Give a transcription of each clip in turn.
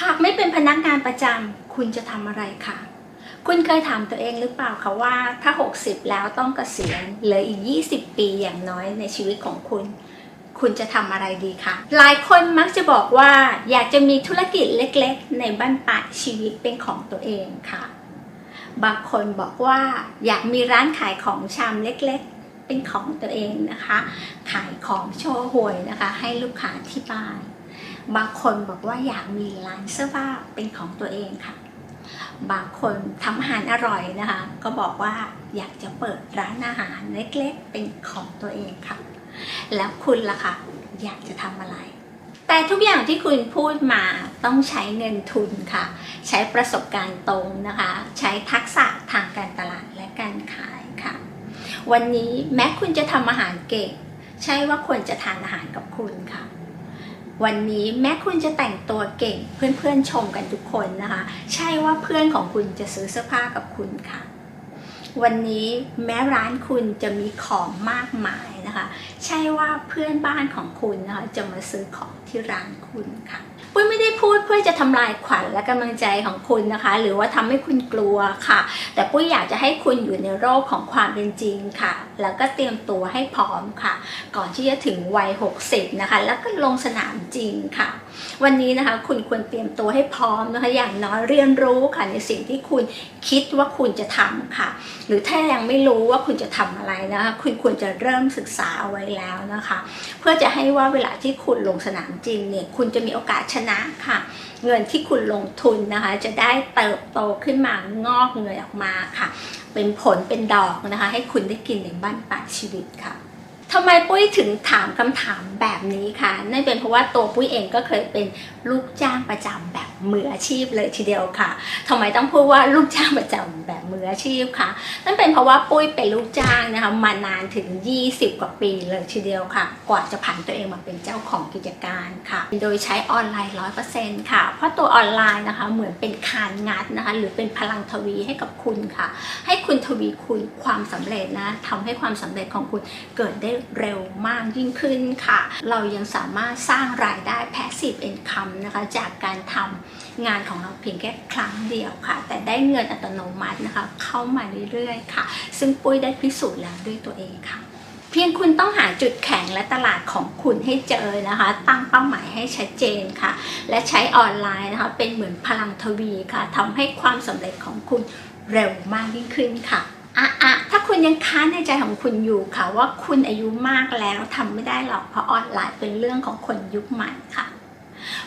หากไม่เป็นพนักงานประจำคุณจะทำอะไรคะคุณเคยถามตัวเองหรือเปล่าคะว่าถ้า 60 แล้วต้องเกษียณเหลืออีก 20 ปีอย่างน้อยในชีวิตของคุณ คุณจะทำอะไรดีคะหลายคนมักจะบอกว่าอยากจะมีธุรกิจเล็กๆ ในบ้านปลายชีวิตเป็นของตัวเองค่ะ บางคนบอกว่าอยากมีร้านขายของชำเล็กๆ เป็นของตัวเองนะคะ ขายของโชว์หวยนะคะ ให้ลูกค้าที่บ้าน บางคนบอกว่าอยากมีร้านเสื้อผ้าเป็นของตัวเองค่ะ บางคนทำอาหารอร่อยนะคะ ก็บอกว่าอยากจะเปิดร้านอาหารเล็กๆเป็นของตัวเองค่ะ แล้วคุณล่ะคะอยากจะทำอะไร แต่ทุกอย่างที่คุณพูดมาต้องใช้เงินทุนค่ะ ใช้ประสบการณ์ตรงนะคะ ใช้ทักษะทางการตลาดและการขายค่ะ วันนี้แม้คุณจะทำอาหารเก่ง ใช่ว่าควรจะทานอาหารกับคุณค่ะ วันนี้แม้คุณจะแต่งตัวเก่งเพื่อนๆชมกันทุกคนนะคะ ใช่ว่าเพื่อนของคุณจะซื้อเสื้อผ้ากับคุณค่ะ วันนี้แม้ร้านคุณจะมีของมากมายนะคะ ใช่ว่าเพื่อนบ้านของคุณนะคะจะมาซื้อของที่ร้านคุณค่ะปุ้ยไม่ได้พูดเพื่อจะทำลายขวัญและกำลังใจของคุณนะคะ หรือว่าทำให้คุณกลัวค่ะ แต่ปุ้ยอยากจะให้คุณอยู่ในโลกของความเป็นจริงค่ะ แล้วก็เตรียมตัวให้พร้อมค่ะ ก่อนที่จะถึงวัย 60 นะคะ แล้วก็ลงสนามจริงค่ะ วันนี้นะคะคุณควรเตรียมตัวให้พร้อมนะคะ อย่างน้อยเรียนรู้ค่ะในสิ่งที่คุณคิดว่าคุณจะทำค่ะหรือถ้ายังไม่รู้ว่าคุณจะทำอะไรนะคะคุณควรจะเริ่มศึกษาเอาไว้แล้วนะคะ เพื่อจะให้ว่าเวลาที่คุณลงสนามจริงเนี่ยคุณจะมีโอกาสชนะค่ะ เงินที่คุณลงทุนนะคะ จะได้เติบโตขึ้นมางอกเงยออกมาค่ะ เป็นผลเป็นดอกนะคะ ให้คุณได้กินในบ้านปลายชีวิตค่ะ ทำไมปุ้ยถึงถามคำถามแบบนี้คะนั่นเป็นเพราะว่าตัวปุ้ยเองก็เคยเป็นลูกจ้างประจำแบบมืออาชีพเลยทีเดียวค่ะทำไมต้องพูดว่าลูกจ้างประจำแบบมืออาชีพคะนั่นเป็นเพราะว่าปุ้ยเป็นลูกจ้างนะคะมานานถึง 20 กว่าปีเลยทีเดียวค่ะ กว่าจะผันตัวเองมาเป็นเจ้าของกิจการค่ะ โดยใช้ออนไลน์100%ค่ะ เพราะตัวออนไลน์นะคะเหมือนเป็นคานงัดนะคะ หรือเป็นพลังทวีให้กับคุณค่ะ ให้คุณทวีคูณความสำเร็จนะทำให้ความสำเร็จของคุณเกิดได้เร็วมากยิ่งขึ้นค่ะ เรายังสามารถสร้างรายได้ passive income นะคะจากการทำงานของเราเพียงแค่ครั้งเดียวค่ะ แต่ได้เงินอัตโนมัตินะคะเข้ามาเรื่อยๆค่ะ ซึ่งปุ้ยได้พิสูจน์แล้วด้วยตัวเองค่ะเพียงคุณต้องหาจุดแข็งและตลาดของคุณให้เจอนะคะ ตั้งเป้าหมายให้ชัดเจนค่ะ และใช้ออนไลน์นะคะเป็นเหมือนพลังทวีค่ะทำให้ความสำเร็จของคุณเร็วมากยิ่งขึ้นค่ะ คุณยังค้านในใจของคุณอยู่ค่ะ ว่าคุณอายุมากแล้วทำไม่ได้หรอกเพราะออนไลน์เป็นเรื่องของคนยุคใหม่ค่ะ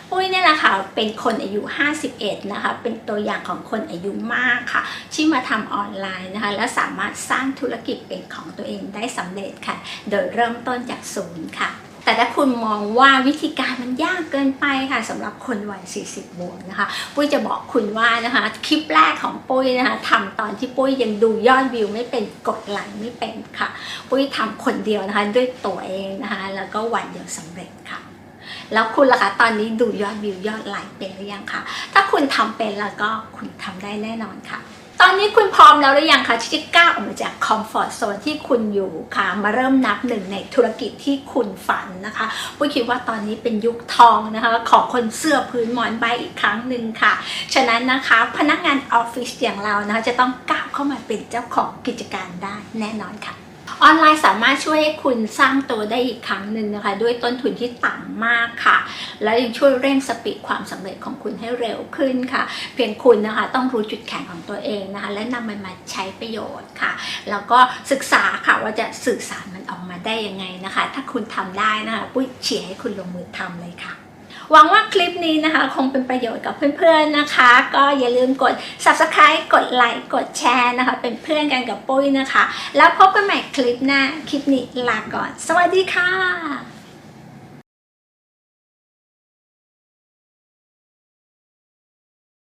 ปุ้ยเนี่ยแหละค่ะเป็นคนอายุ 51 นะคะ เป็นตัวอย่างของคนอายุมากค่ะ ที่มาทำออนไลน์นะคะ และสามารถสร้างธุรกิจเป็นของตัวเองได้สำเร็จค่ะ โดยเริ่มต้นจากศูนย์ค่ะ แต่ถ้าคุณมองว่าวิธีการมันยากเกินไปค่ะสำหรับคนวัย 40 บวกนะคะ ปุ้ยจะบอกคุณว่านะคะคลิปแรกของปุ้ยนะคะทำตอนที่ปุ้ยยังดูยอดวิวไม่เป็นกดไลค์ไม่เป็นค่ะ ปุ้ยทำคนเดียวนะคะด้วยตัวเองนะคะแล้วก็วันเดียวสำเร็จค่ะแล้วคุณล่ะคะตอนนี้ดูยอดวิวยอดไลค์เป็นหรือยังคะถ้าคุณทำเป็นแล้วก็คุณทำได้แน่นอนค่ะ ตอนนี้คุณพร้อมแล้วหรือยังคะที่จะก้าวออกมาจากคอมฟอร์ทโซนที่คุณอยู่ค่ะ มาเริ่มนับหนึ่งในธุรกิจที่คุณฝันนะคะปุ้ยคิดว่าตอนนี้เป็นยุคทองนะคะของคนเสื้อพื้นหมอนใบอีกครั้งหนึ่งค่ะ ฉะนั้นนะคะพนักงานออฟฟิศอย่างเรานะคะจะต้องก้าวเข้ามาเป็นเจ้าของกิจการได้แน่นอนค่ะ ออนไลน์สามารถช่วยให้คุณสร้างตัวได้อีกครั้งหนึ่งนะคะ ด้วยต้นทุนที่ต่ำมากค่ะ และยังช่วยเร่งสปีดความสำเร็จของคุณให้เร็วขึ้นค่ะ เพียงคุณนะคะต้องรู้จุดแข็งของตัวเองนะคะ และนำมันมาใช้ประโยชน์ค่ะ แล้วก็ศึกษาค่ะว่าจะสื่อสารมันออกมาได้ยังไงนะคะ ถ้าคุณทำได้นะคะปุ้ยเชียร์ให้คุณลงมือทำเลยค่ะ หวังว่าคลิปนี้นะคะ คงเป็นประโยชน์กับเพื่อนๆนะคะ ก็อย่าลืมกด subscribe กดไลค์กดแชร์นะคะ เป็นเพื่อนกันกับปุ้ยนะคะ แล้วพบกันใหม่คลิปหน้าคลิปนี้ลาก่อน สวัสดีค่ะ